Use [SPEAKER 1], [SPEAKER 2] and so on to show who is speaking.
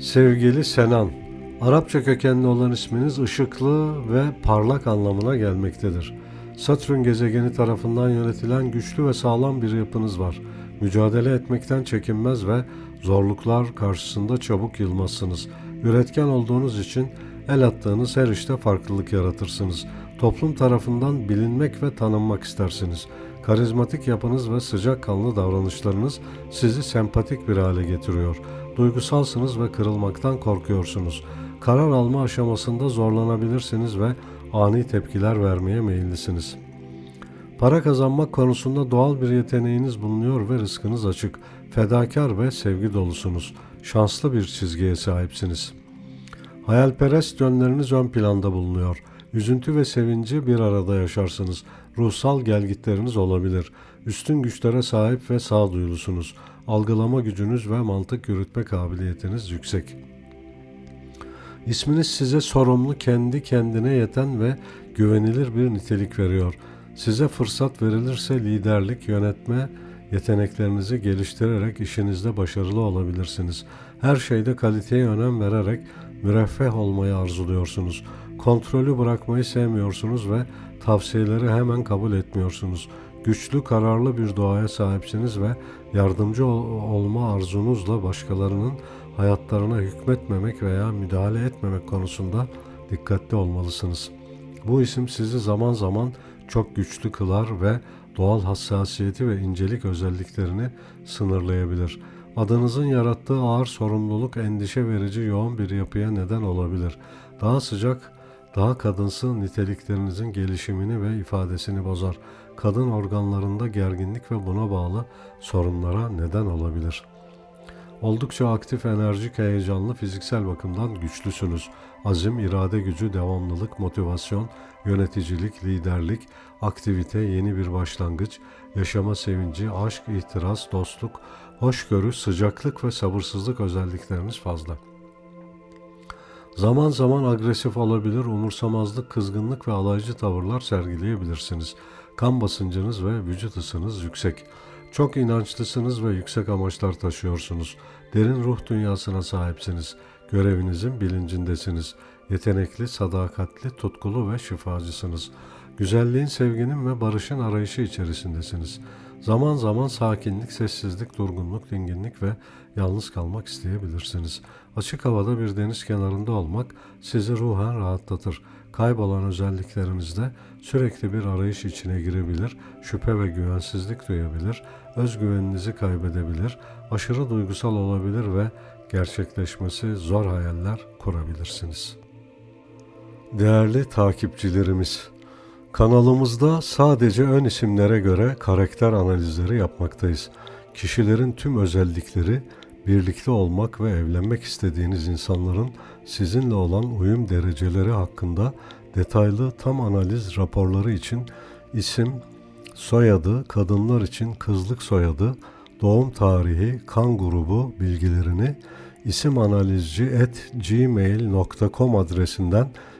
[SPEAKER 1] Sevgili Senan, Arapça kökenli olan isminiz ışıklı ve parlak anlamına gelmektedir. Satürn gezegeni tarafından yönetilen güçlü ve sağlam bir yapınız var. Mücadele etmekten çekinmez ve zorluklar karşısında çabuk yılmazsınız. Üretken olduğunuz için el attığınız her işte farklılık yaratırsınız. Toplum tarafından bilinmek ve tanınmak istersiniz. Karizmatik yapınız ve sıcakkanlı davranışlarınız sizi sempatik bir hale getiriyor. Duygusalsınız ve kırılmaktan korkuyorsunuz. Karar alma aşamasında zorlanabilirsiniz ve ani tepkiler vermeye meyillisiniz. Para kazanmak konusunda doğal bir yeteneğiniz bulunuyor ve rızkınız açık. Fedakar ve sevgi dolusunuz. Şanslı bir çizgiye sahipsiniz. Hayalperest yönleriniz ön planda bulunuyor. Üzüntü ve sevinci bir arada yaşarsınız. Ruhsal gelgitleriniz olabilir. Üstün güçlere sahip ve sağduyulusunuz. Algılama gücünüz ve mantık yürütme kabiliyetiniz yüksek. İsminiz size sorumlu, kendi kendine yeten ve güvenilir bir nitelik veriyor. Size fırsat verilirse liderlik, yönetme yeteneklerinizi geliştirerek işinizde başarılı olabilirsiniz. Her şeyde kaliteye önem vererek müreffeh olmayı arzuluyorsunuz. Kontrolü bırakmayı sevmiyorsunuz ve tavsiyeleri hemen kabul etmiyorsunuz. Güçlü, kararlı bir doğaya sahipsiniz ve yardımcı ol- olma arzunuzla başkalarının hayatlarına hükmetmemek veya müdahale etmemek konusunda dikkatli olmalısınız. Bu isim sizi zaman zaman çok güçlü kılar ve doğal hassasiyeti ve incelik özelliklerini sınırlayabilir. Adınızın yarattığı ağır sorumluluk endişe verici yoğun bir yapıya neden olabilir. Daha sıcak, daha kadınsı niteliklerinizin gelişimini ve ifadesini bozar. Kadın organlarında gerginlik ve buna bağlı sorunlara neden olabilir.'' Oldukça aktif, enerjik, heyecanlı, fiziksel bakımdan güçlüsünüz. Azim, irade gücü, devamlılık, motivasyon, yöneticilik, liderlik, aktivite, yeni bir başlangıç, yaşama sevinci, aşk, ihtiras, dostluk, hoşgörü, sıcaklık ve sabırsızlık özellikleriniz fazla. Zaman zaman agresif olabilir, umursamazlık, kızgınlık ve alaycı tavırlar sergileyebilirsiniz. Kan basıncınız ve vücut ısınız yüksek. Çok inançlısınız ve yüksek amaçlar taşıyorsunuz. Derin ruh dünyasına sahipsiniz. Görevinizin bilincindesiniz. Yetenekli, sadakatli, tutkulu ve şifacısınız. Güzelliğin, sevginin ve barışın arayışı içerisindesiniz. Zaman zaman sakinlik, sessizlik, durgunluk, dinginlik ve yalnız kalmak isteyebilirsiniz. Açık havada bir deniz kenarında olmak sizi ruhen rahatlatır. Kaybolan özelliklerinizde sürekli bir arayış içine girebilir, şüphe ve güvensizlik duyabilir, özgüveninizi kaybedebilir, aşırı duygusal olabilir ve gerçekleşmesi zor hayaller kurabilirsiniz. Değerli takipçilerimiz, kanalımızda sadece ön isimlere göre karakter analizleri yapmaktayız. Kişilerin tüm özellikleri, birlikte olmak ve evlenmek istediğiniz insanların sizinle olan uyum dereceleri hakkında detaylı tam analiz raporları için isim, soyadı, kadınlar için kızlık soyadı, doğum tarihi, kan grubu bilgilerini isimanalizci@gmail.com adresinden